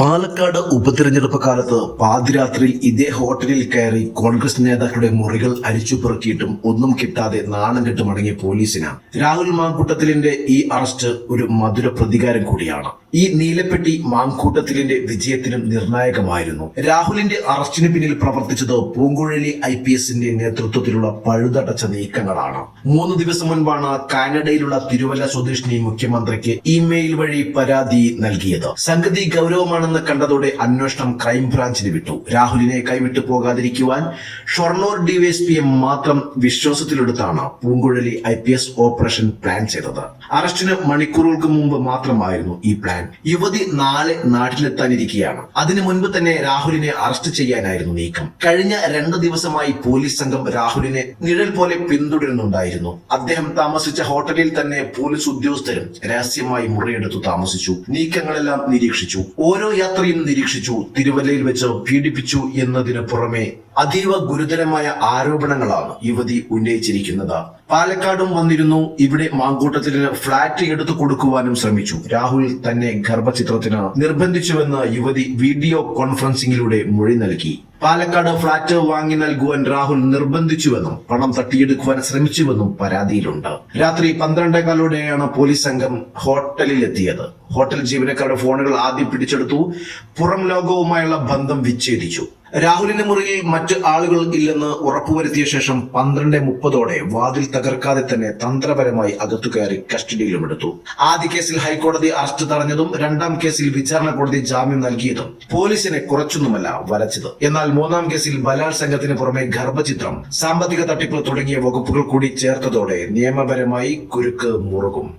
പാലക്കാട് ഉപതിരഞ്ഞെടുപ്പ് കാലത്ത് പാതിരാത്രി ഇതേ ഹോട്ടലിൽ കയറി കോൺഗ്രസ് നേതാക്കളുടെ മുറികൾ അരിച്ചു പെറുക്കിയിട്ടും ഒന്നും കിട്ടാതെ നാണം കെട്ട് മടങ്ങിയ പോലീസിന് രാഹുൽ മാങ്കൂട്ടത്തിലിന്റെ ഈ അറസ്റ്റ് ഒരു മധുര പ്രതികാരം കൂടിയാണ്. ഈ നീലപ്പെട്ടി മാങ്കൂട്ടത്തിലിന്റെ വിജയത്തിനും നിർണായകമായിരുന്നു. രാഹുലിന്റെ അറസ്റ്റിന് പിന്നിൽ പ്രവർത്തിച്ചത് പൂങ്കുഴലി ഐ പി എസിന്റെ നേതൃത്വത്തിലുള്ള പഴുതടച്ച നീക്കങ്ങളാണ്. മൂന്ന് ദിവസം മുൻപാണ് കാനഡയിലുള്ള തിരുവല്ല സ്വദേശിനി മുഖ്യമന്ത്രിക്ക് ഇമെയിൽ വഴി പരാതി നൽകിയത്. സംഗതി ഗൗരവമാണെന്ന് കണ്ടതോടെ അന്വേഷണം ക്രൈംബ്രാഞ്ചിന് വിട്ടു. രാഹുലിനെ കൈവിട്ടു പോകാതിരിക്കുവാൻ ഷൊർണൂർ ഡിവൈഎസ്പിയെ മാത്രം വിശ്വാസത്തിലെടുത്താണ് Poonkuzhali I P S operation plan ചെയ്തത്. അറസ്റ്റിന് മണിക്കൂറുകൾക്ക് മുമ്പ് മാത്രമായിരുന്നു ഈ പ്ലാൻ. യുവതി നാളെ നാട്ടിലെത്താനിരിക്കുകയാണ് അതിനു മുൻപ് തന്നെ രാഹുലിനെ അറസ്റ്റ് ചെയ്യാനായിരുന്നു നീക്കം. കഴിഞ്ഞ രണ്ട് ദിവസമായി പോലീസ് സംഘം രാഹുലിനെ നിഴൽ പോലെ പിന്തുടരുന്നുണ്ടായിരുന്നു. അദ്ദേഹം താമസിച്ച ഹോട്ടലിൽ തന്നെ പോലീസ് ഉദ്യോഗസ്ഥരും രഹസ്യമായി മുറിയെടുത്തു താമസിച്ചു. നീക്കങ്ങളെല്ലാം നിരീക്ഷിച്ചു. ഓരോ യാത്രയും നിരീക്ഷിച്ചു തിരുവല്ലയിൽ വെച്ച് പീഡിപ്പിച്ചു എന്നതിന് പുറമെ അതീവ ഗുരുതരമായ ആരോപണങ്ങളാണ് യുവതി ഉന്നയിച്ചിരിക്കുന്നത്. പാലക്കാടും വന്നിരുന്നു. ഇവിടെ മാങ്കൂട്ടത്തിന് ഫ്ളാറ്റ് എടുത്തു കൊടുക്കുവാനും ശ്രമിച്ചു. രാഹുൽ തന്നെ ഗർഭചിത്രത്തിന് നിർബന്ധിച്ചുവെന്ന് യുവതി വീഡിയോ കോൺഫറൻസിംഗിലൂടെ മൊഴി നൽകി. പാലക്കാട് ഫ്ളാറ്റ് വാങ്ങി നൽകുവാൻ രാഹുൽ നിർബന്ധിച്ചുവെന്നും പണം തട്ടിയെടുക്കുവാൻ ശ്രമിച്ചുവെന്നും പരാതിയിലുണ്ട്. രാത്രി പന്ത്രണ്ടേകാലോടെയാണ് പോലീസ് സംഘം ഹോട്ടലിൽ എത്തിയത് ഹോട്ടൽ ജീവനക്കാരുടെ ഫോണുകൾ ആദ്യം പിടിച്ചെടുത്തു. പുറം ലോകവുമായുള്ള ബന്ധം വിച്ഛേദിച്ചു. രാഹുലിന്റെ മുറിയിൽ മറ്റ് ആളുകൾ ഇല്ലെന്ന് ഉറപ്പുവരുത്തിയ ശേഷം പന്ത്രണ്ട് മുപ്പതോടെ വാതിൽ തകർക്കാതെ തന്നെ തന്ത്രപരമായി അകത്തു കയറി കസ്റ്റഡിയിലും എടുത്തു. ആദ്യ കേസിൽ ഹൈക്കോടതി അറസ്റ്റ് തടഞ്ഞതും രണ്ടാം കേസിൽ വിചാരണ കോടതി ജാമ്യം നൽകിയതും പോലീസിനെ കുറച്ചൊന്നുമല്ല വരച്ചത്. എന്നാൽ മൂന്നാം കേസിൽ ബലാത്സംഗത്തിന് പുറമെ ഗർഭചിത്രം സാമ്പത്തിക തട്ടിപ്പ് തുടങ്ങിയ വകുപ്പുകൾ കൂടി ചേർത്തതോടെ നിയമപരമായി കുരുക്ക് മുറുകും.